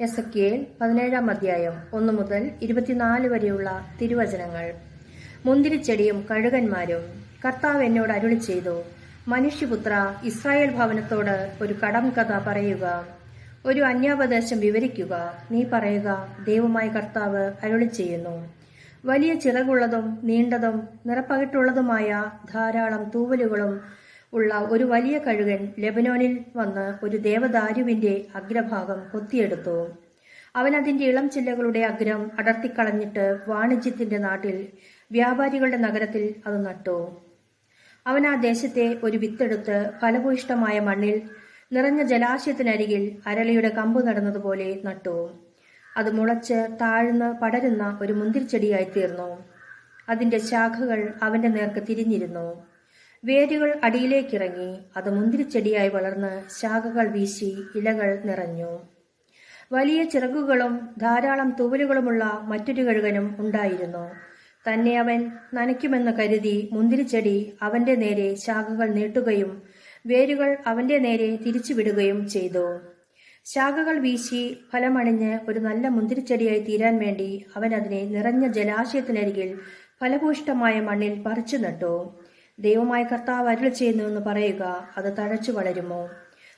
S പതിനേഴാം അധ്യായം ഒന്നു മുതൽ ഇരുപത്തിനാല് വരെയുള്ള തിരുവചനങ്ങൾ. മുന്തിരിച്ചെടിയും കഴുകന്മാരും കർത്താവ് എന്നോട് അരുളി ചെയ്തു മനുഷ്യപുത്ര ഇസ്രായേൽ ഭവനത്തോട് ഒരു കടം കഥ പറയുക. ഒരു അന്യാപദേശം വിവരിക്കുക. നീ പറയുക ദൈവമായ കർത്താവ് അരുളി ചെയ്യുന്നു. വലിയ ചിറകുള്ളതും നീണ്ടതും നിറപ്പകിട്ടുള്ളതുമായ ധാരാളം തൂവലുകളും ഉള്ള ഒരു വലിയ കഴുകൻ ലെബനോനിൽ വന്ന് ഒരു ദേവദാരുവിന്റെ അഗ്രഭാഗം കൊത്തിയെടുത്തു. അവൻ അതിന്റെ ഇളം ചില്ലകളുടെ അഗ്രം അടർത്തിക്കളഞ്ഞിട്ട് വാണിജ്യത്തിന്റെ നാട്ടിൽ വ്യാപാരികളുടെ നഗരത്തിൽ അത് നട്ടു. അവൻ ആ ദേശത്തെ ഒരു വിത്തെടുത്ത് ഫലഭൂയിഷ്ടമായ മണ്ണിൽ നിറഞ്ഞ ജലാശയത്തിനരികിൽ അരളിയുടെ കമ്പ് നടന്നതുപോലെ നട്ടു. അത് മുളച്ച് താഴ്ന്ന് പടരുന്ന ഒരു മുന്തിരിച്ചെടിയായി തീർന്നു. അതിന്റെ ശാഖകൾ അവന്റെ നേർക്ക് തിരിഞ്ഞിരുന്നു. വേരുകൾ അടിയിലേക്കിറങ്ങി അത് മുന്തിരിച്ചെടിയായി വളർന്ന് ശാഖകൾ വീശി ഇലകൾ നിറഞ്ഞു. വലിയ ചിറകുകളും ധാരാളം തുവലുകളുമുള്ള മറ്റൊരു കഴുകനും ഉണ്ടായിരുന്നു. തന്നെ അവൻ നനയ്ക്കുമെന്ന് കരുതി മുന്തിരിച്ചെടി അവന്റെ നേരെ ശാഖകൾ നീട്ടുകയും വേരുകൾ അവന്റെ നേരെ തിരിച്ചുവിടുകയും ചെയ്തു. ശാഖകൾ വീശി ഫലമണിഞ്ഞ് ഒരു നല്ല മുന്തിരിച്ചെടിയായി തീരാൻ വേണ്ടി അവൻ അതിനെ നിറഞ്ഞ ജലാശയത്തിനരികിൽ ഫലഭൂഷ്ടമായ മണ്ണിൽ പറിച്ചു നട്ടു. ദൈവമായ കർത്താവ് അരുൾ ചെയ്യുന്നു എന്ന് പറയുക അത് തഴച്ചു വളരുമോ?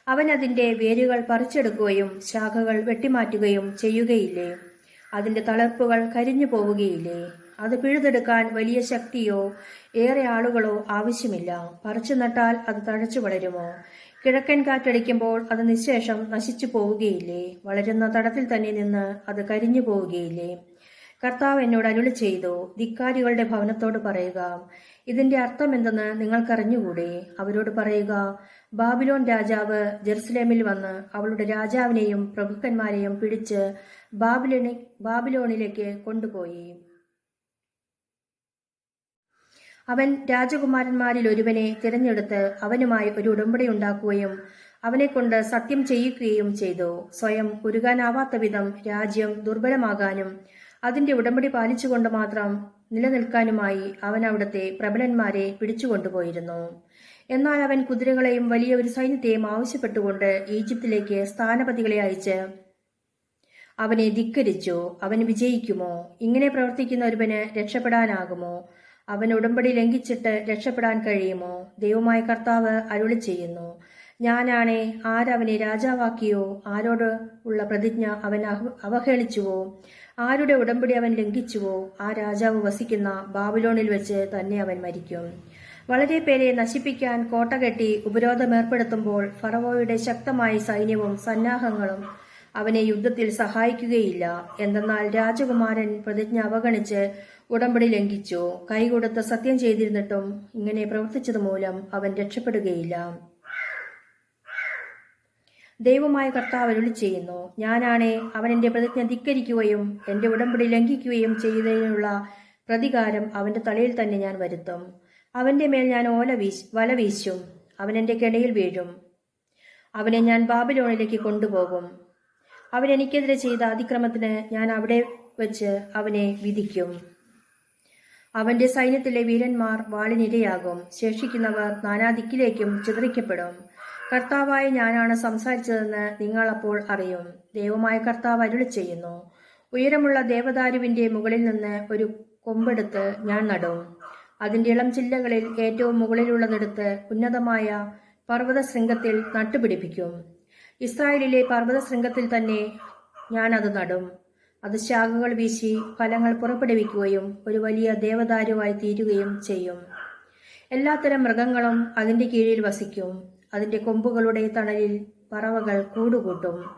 അവൻ അതിന്റെ വേരുകൾ പറിച്ചെടുക്കുകയും ശാഖകൾ വെട്ടിമാറ്റുകയും ചെയ്യുകയില്ലേ? അതിന്റെ തളർപ്പുകൾ കരിഞ്ഞു പോവുകയില്ലേ? അത് പിഴുതെടുക്കാൻ വലിയ ശക്തിയോ ഏറെ ആളുകളോ ആവശ്യമില്ല. പറിച്ചു നട്ടാൽ അത് തഴച്ചു വളരുമോ? കിഴക്കൻ കാറ്റടിക്കുമ്പോൾ അത് നിശേഷം നശിച്ചു പോവുകയില്ലേ? വളരുന്ന തടത്തിൽ തന്നെ നിന്ന് അത് കരിഞ്ഞു പോവുകയില്ലേ? കർത്താവ് എന്നോട് അരുളി ചെയ്തു ധിക്കാരികളുടെ ഭവനത്തോട് പറയുക ഇതിന്റെ അർത്ഥം എന്തെന്ന് നിങ്ങൾക്കറിഞ്ഞുകൂടെ? അവരോട് പറയുക ബാബിലോൺ രാജാവ് ജെറുസലേമിൽ വന്ന് അവളുടെ രാജാവിനെയും പ്രഭുക്കന്മാരെയും പിടിച്ച് ബാബിലോണി ബാബിലോണിലേക്ക് കൊണ്ടുപോയി. അവൻ രാജകുമാരന്മാരിൽ ഒരുവനെ തിരഞ്ഞെടുത്ത് അവനുമായി ഒരു ഉടമ്പടി ഉണ്ടാക്കുകയും അവനെക്കൊണ്ട് സത്യം ചെയ്യിക്കുകയും ചെയ്തു. സ്വയം ഉരുകാനാവാത്ത വിധം രാജ്യം ദുർബലമാകാനും അതിന്റെ ഉടമ്പടി പാലിച്ചുകൊണ്ട് മാത്രം നിലനിൽക്കാനുമായി അവൻ അവിടുത്തെ പ്രബലന്മാരെ പിടിച്ചുകൊണ്ടുപോയിരുന്നു. എന്നാൽ അവൻ കുതിരകളെയും വലിയ ഒരു സൈന്യത്തെയും ആവശ്യപ്പെട്ടുകൊണ്ട് ഈജിപ്തിലേക്ക് സ്ഥാനപതികളെ അയച്ച് അവനെ ധിക്കരിച്ചു. അവൻ വിജയിക്കുമോ? ഇങ്ങനെ പ്രവർത്തിക്കുന്ന ഒരുവന് രക്ഷപ്പെടാനാകുമോ? അവൻ ഉടമ്പടി ലംഘിച്ചിട്ട് രക്ഷപ്പെടാൻ കഴിയുമോ? ദൈവമായ കർത്താവ് അരുളി ചെയ്യുന്നു ഞാനാണേ ആരവനെ രാജാവാക്കിയോ? ആരോട് ഉള്ള പ്രതിജ്ഞ അവൻ അവഹേളിച്ചുവോ? ആരുടെ ഉടമ്പടി അവൻ ലംഘിച്ചുവോ? ആ രാജാവ് വസിക്കുന്ന ബാബിലോണിൽ വെച്ച് തന്നെ അവൻ മരിക്കും. വളരെ പേരെ നശിപ്പിക്കാൻ കോട്ട കെട്ടി ഉപരോധം ഉപരോധമേർപ്പെടുത്തുമ്പോൾ ഫറവോയുടെ ശക്തമായ സൈന്യവും സന്നാഹങ്ങളും അവനെ യുദ്ധത്തിൽ സഹായിക്കുകയില്ല. എന്തെന്നാൽ രാജകുമാരൻ പ്രതിജ്ഞ അവഗണിച്ച് ഉടമ്പടി ലംഘിച്ചു. കൈകൊടുത്ത് സത്യം ചെയ്തിരുന്നിട്ടും ഇങ്ങനെ പ്രവർത്തിച്ചത് മൂലം അവൻ രക്ഷപ്പെടുകയില്ല. ദൈവമായ കർത്താവ് അരുളി ചെയ്യുന്നു. ഞാനാണേ അവൻ എന്റെ പ്രതിജ്ഞ ധിക്കരിക്കുകയും എന്റെ ഉടമ്പടി ലംഘിക്കുകയും ചെയ്തതിനുള്ള പ്രതികാരം അവന്റെ തലയിൽ തന്നെ ഞാൻ വരുത്തും. അവന്റെ മേൽ ഞാൻ ഓല വീശ് വല വീശും. അവൻ എന്റെ കിടയിൽ വീഴും. അവനെ ഞാൻ ബാബിലോണിലേക്ക് കൊണ്ടുപോകും. അവൻ എനിക്കെതിരെ ചെയ്ത അതിക്രമത്തിന് ഞാൻ അവിടെ വച്ച് അവനെ വിധിക്കും. അവന്റെ സൈന്യത്തിലെ വീരന്മാർ വാളിനിരയാകും. ശേഷിക്കുന്നവർ നാനാദിക്കിലേക്കും ചിതറിക്കപ്പെടും. കർത്താവായ ഞാനാണ് സംസാരിച്ചതെന്ന് നിങ്ങൾ അപ്പോൾ അറിയും. ദൈവമായ കർത്താവ് അരുളി ചെയ്യുന്നു. ഉയരമുള്ള ദേവദാരുവിന്റെ മുകളിൽ നിന്ന് ഒരു കൊമ്പെടുത്ത് ഞാൻ നടും. അതിന്റെ ഇളം ചില്ലകളിൽ ഏറ്റവും മുകളിലുള്ളതെടുത്ത് ഉന്നതമായ പർവത ശൃംഗത്തിൽ നട്ടുപിടിപ്പിക്കും. ഇസ്രായേലിലെ പർവത ശൃംഗത്തിൽ തന്നെ ഞാൻ അത് നടും. അത് ശാഖകൾ വീശി ഫലങ്ങൾ പുറപ്പെടുവിക്കുകയും ഒരു വലിയ ദേവദാരുവായി തീരുകയും ചെയ്യും. എല്ലാത്തരം മൃഗങ്ങളും അതിന്റെ കീഴിൽ വസിക്കും. അതിന്റെ കൊമ്പുകളുടെ തണലിൽ പറവകൾ കൂടുകൂട്ടും.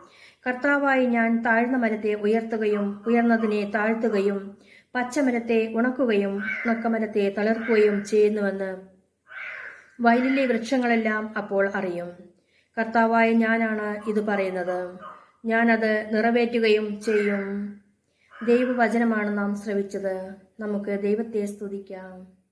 കർത്താവായി ഞാൻ താഴ്ന്ന മരത്തെ ഉയർത്തുകയും ഉയർന്നതിനെ താഴ്ത്തുകയും പച്ചമരത്തെ ഉണക്കുകയും ഉണക്കമരത്തെ തളർക്കുകയും ചെയ്യുന്നുവെന്ന് വയലിലെ വൃക്ഷങ്ങളെല്ലാം അപ്പോൾ അറിയും. കർത്താവായ ഞാനാണ് ഇത് പറയുന്നത്. ഞാനത് നിറവേറ്റുകയും ചെയ്യും. ദൈവവചനമാണ് നാം ശ്രവിച്ചത്. നമുക്ക് ദൈവത്തെ സ്തുതിക്കാം.